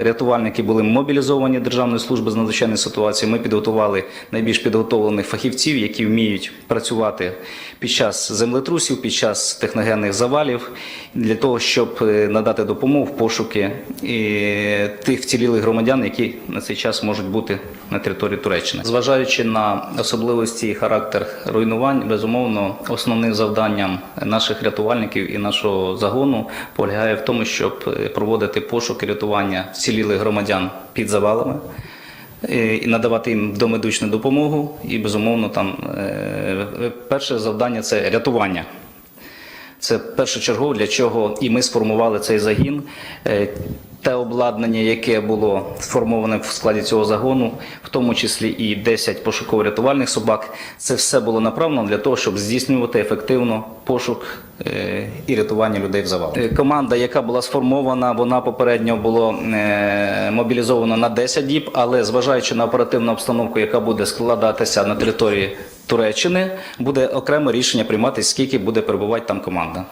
Рятувальники були мобілізовані Державної служби з надзвичайної ситуації. Ми підготували найбільш підготовлених фахівців, які вміють працювати під час землетрусів, під час техногенних завалів, для того, щоб е, надати допомогу в пошуки тих вцілілих громадян, які на цей час можуть бути на території Туреччини. Зважаючи на особливості і характер руйнувань, безумовно, основним завданням наших рятувальників і нашого загону полягає в тому, щоб е, проводити пошук і рятування вцілілих громадян під завалами. е, І надавати їм домедичну допомогу, і безумовно, там е, перше завдання це рятування. Це першочергово для чого і ми сформували цей загін. Е, Те обладнання, яке було сформоване в складі цього загону, в тому числі і 10 пошуково-рятувальних собак, це все було направлено для того, щоб здійснювати ефективно пошук е, і рятування людей в завал. Е, Команда, яка була сформована, вона попередньо була е, мобілізована на 10 діб, але зважаючи на оперативну обстановку, яка буде складатися на території Туреччини, буде окреме рішення приймати, скільки буде перебувати там команда.